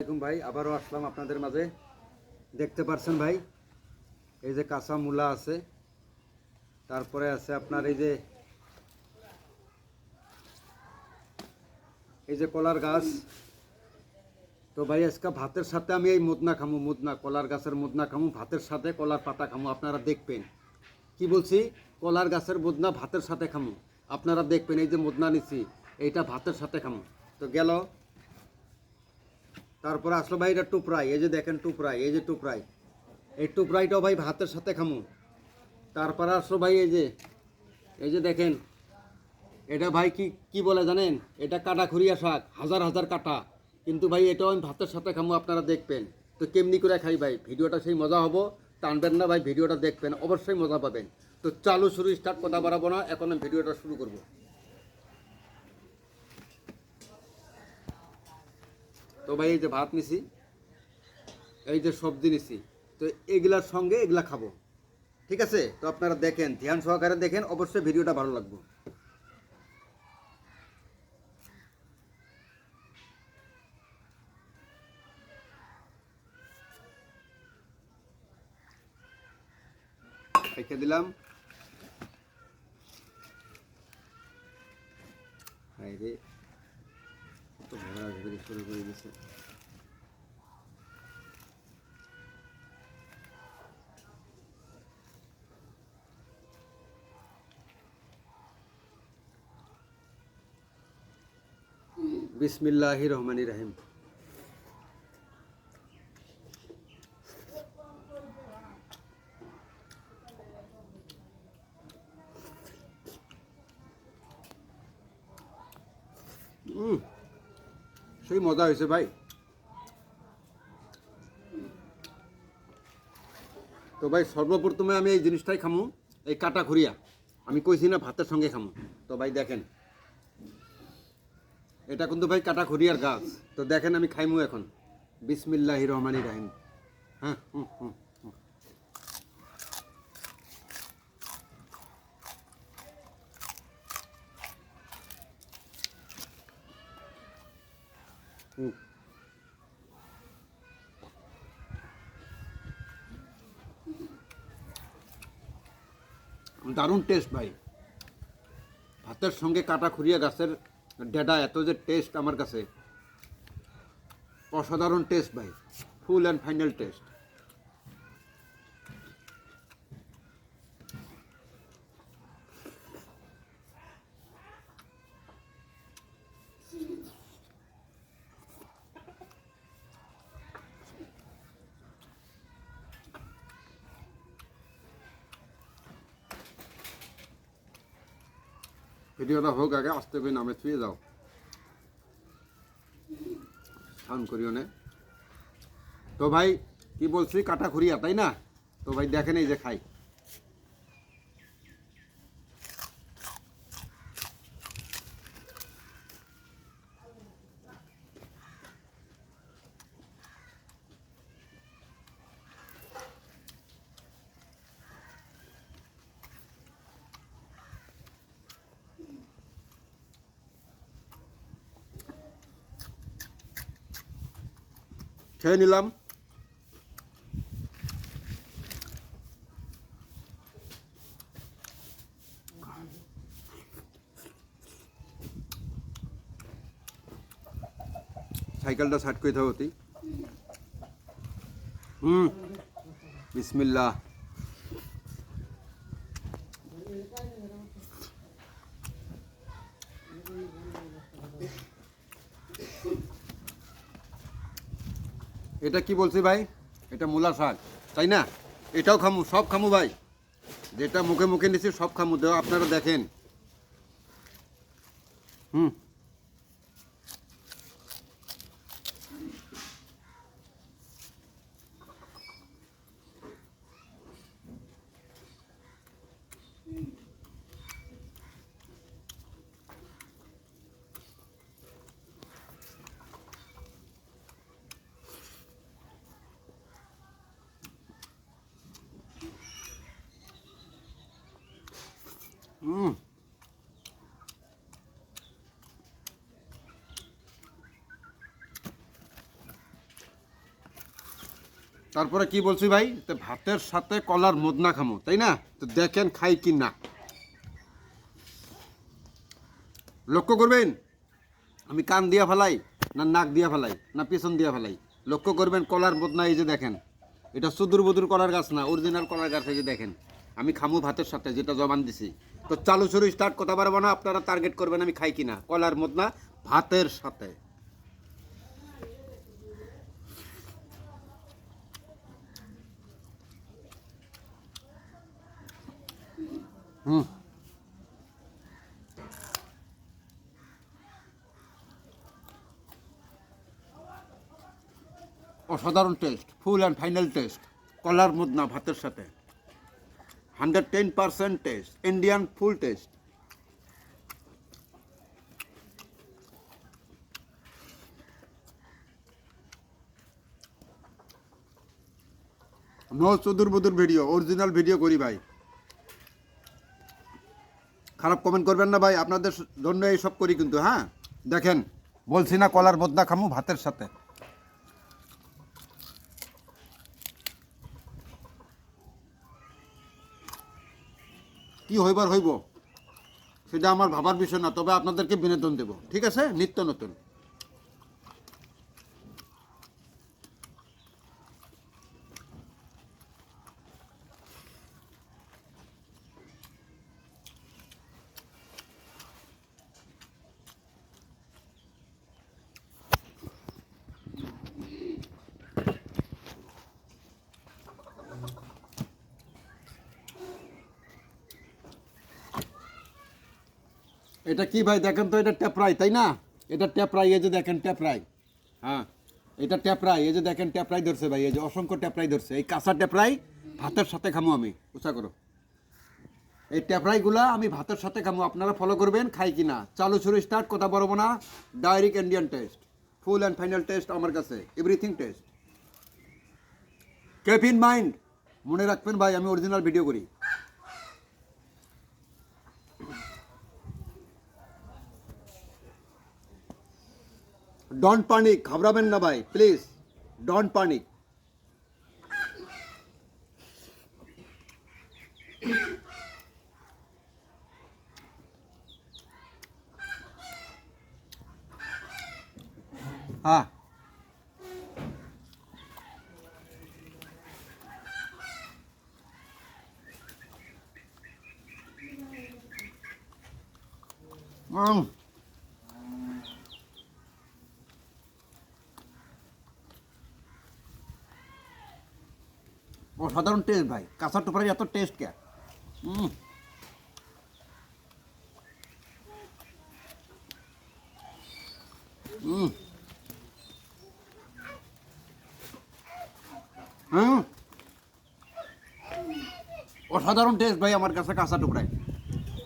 আসসালামাইকুম ভাই, আবারও আসলাম আপনাদের মাঝে। দেখতে পারছেন ভাই, এই যে কাঁচা মূলা আছে, তারপরে আছে আপনার এই যে এই যে কলার গাছ। তো ভাই, আজকে ভাতের সাথে আমি এই মুদনা খামু, মুদনা, কলার গাছের মুদনা খামু, ভাতের সাথে কলার পাতা খামু, আপনারা দেখবেন। কি বলছি? কলার গাছের মুদনা ভাতের সাথে খামু। আপনারা দেখবেন এই যে মুদনা নিচ্ছি, এইটা ভাতের সাথে খামু। তো গেল। তারপরে আসলো ভাই এটা টুপরাই এই যে দেখেন টুপরাই এই যে টুপরাই এই টুপরাইটাও ভাই ভাতের সাথে খামু। তারপরে আসলো ভাই এই যে এই যে দেখেন, এটা ভাই কি কি বলে জানেন? এটা কাটা খুরিয়া শাক, হাজার হাজার কাটা। কিন্তু ভাই এটাও আমি ভাতের সাথে খামু, আপনারা দেখবেন। তো কেমনি করে খাই ভাই? ভিডিওটা সেই মজা হব, টানবেন না ভাই, ভিডিওটা দেখবেন, অবশ্যই মজা পাবেন। তো চালু শুরু স্টার্ট কথা বাড়াবো না, এখন আমি ভিডিওটা শুরু করব। তো ভাই, এই যে ভাত নিছি, এই যে সবজি নিছি, তো এগুলার সঙ্গে এগুলা খাব। ঠিক আছে? তো আপনারা দেখেন, ধ্যান সহকারে দেখেন, অবশ্যই ভিডিওটা ভালো লাগবে। রেখে দিলাম। রে। ভরা ভেতরে শুরু করে দিয়েছে বিসমিল্লাহ রহমানি রাহিম হুম সেই মজা হয়েছে ভাই। তো ভাই, সর্বপ্রথমে আমি এই জিনিসটাই খামু, এই কাটা খুরিয়া আমি কইছি না ভাতের সঙ্গে খামু। তো ভাই, দেখেন। এটা কিন্তু ভাই কাটা খুরিয়ার গাছ। তো দেখেন আমি খাইমু এখন। বিসমিল্লাহ রহমানি রাহিম। হ্যাঁ হুম হুম। দারুণ টেস্ট ভাই। ভাতের সঙ্গে কাটা খুরিয়া গাছের ডেডা, এত যে টেস্ট আমার কাছে। অসাধারণ টেস্ট ভাই। ফুল অ্যান্ড ফাইনাল টেস্ট ভিডিওটা হোক আগে আসতে পেয়ে নামে ছুঁয়ে যাও স্নান করিও নে তো ভাই কি বলছি কাটা খুঁড়িয়া তাই না তো ভাই দেখেন এই যে খাই খেয়ে নিলাম সাইকেলটা সাইড করে থাকো তুই হুম বিসমিল্লা এটা কি বলছি ভাই? এটা মূলা শাক, তাই না? এটাও খামু, সব খামু ভাই। যেটা মুখে মুখে নিছি সব খামু। দেওয়া আপনারা দেখেন। হুম। হুম তারপরে কি বলছি ভাই? ভাতের সাথে কলার মদনা খামো, তাই না? তো দেখেন খাই কি না। লক্ষ্য করবেন? আমি কান দিয়া ফেলাই, না নাক দিয়া ফেলাই, না পেছন দিয়া ফেলাই। লক্ষ্য করবেন কলার মদনা এই যে দেখেন। এটা সুদূর বুদুর কলার গাছ না, অরিজিনাল কলার গাছ এই যে দেখেন। আমি খামু ভাতের সাথে যেটা জবান দিছি। তো চালু শুরু স্টার্ট করতে পারব না, আপনারা টার্গেট করবেন আমি খাই কিনা। কলার মদনা, ভাতের সাথে। হুম। অসাধারণ taste full and final taste কলার মুদনা, ভাতের সাথে। Hundred ten percent taste, Indian full taste. No চুদুর বুদুর ভিডিও অরিজিনাল ভিডিও করি ভাই। খারাপ কমেন্ট করবেন না ভাই, আপনাদের জন্য এইসব করি কিন্তু হ্যাঁ? দেখেন, বলছি না কলার বদনা খামু, ভাতের সাথে। কি হইবার হইব, সেটা আমার ভাবার বিষয় না, তবে আপনাদেরকে বিনোদন দেব, ঠিক আছে? নিত্য নতুন। এটা কি ভাই? দেখেন তো, এটা ট্যাপরাই তাই না? এটা ট্যাপরাই এই যে দেখেন ট্যাপরাই হ্যাঁ এটা ট্যাপরাই এই যে দেখেন ট্যাপরাই ধরছে ভাই, এই যে অসংখ্য ট্যাপরাই ধরছে। এই কাঁচা ট্যাপরাই ভাতের সাথে খামো আমি, উঁচা করো। এই ট্যাপরাইগুলা আমি ভাতের সাথে খামো, আপনারা ফলো করবেন, খাই কিনা। চালু শুরু স্টার্ট কথা বলব না। Direct Indian taste full and final taste আমার কাছে everything taste keep in mind মনে রাখবেন ভাই, আমি অরিজিনাল ভিডিও করি। ডন্ট পানিক ঘাবড়াবেন না ভাই প্লিজ ডন্ট পানিক হ্যাঁ Mm. অসাধারণ টেস্ট ভাই। কাঁচা টোপারের এত টেস্ট কে? হুম হুম হুম অসাধারণ টেস্ট ভাই আমার কাছে কাঁচা টুকরায়।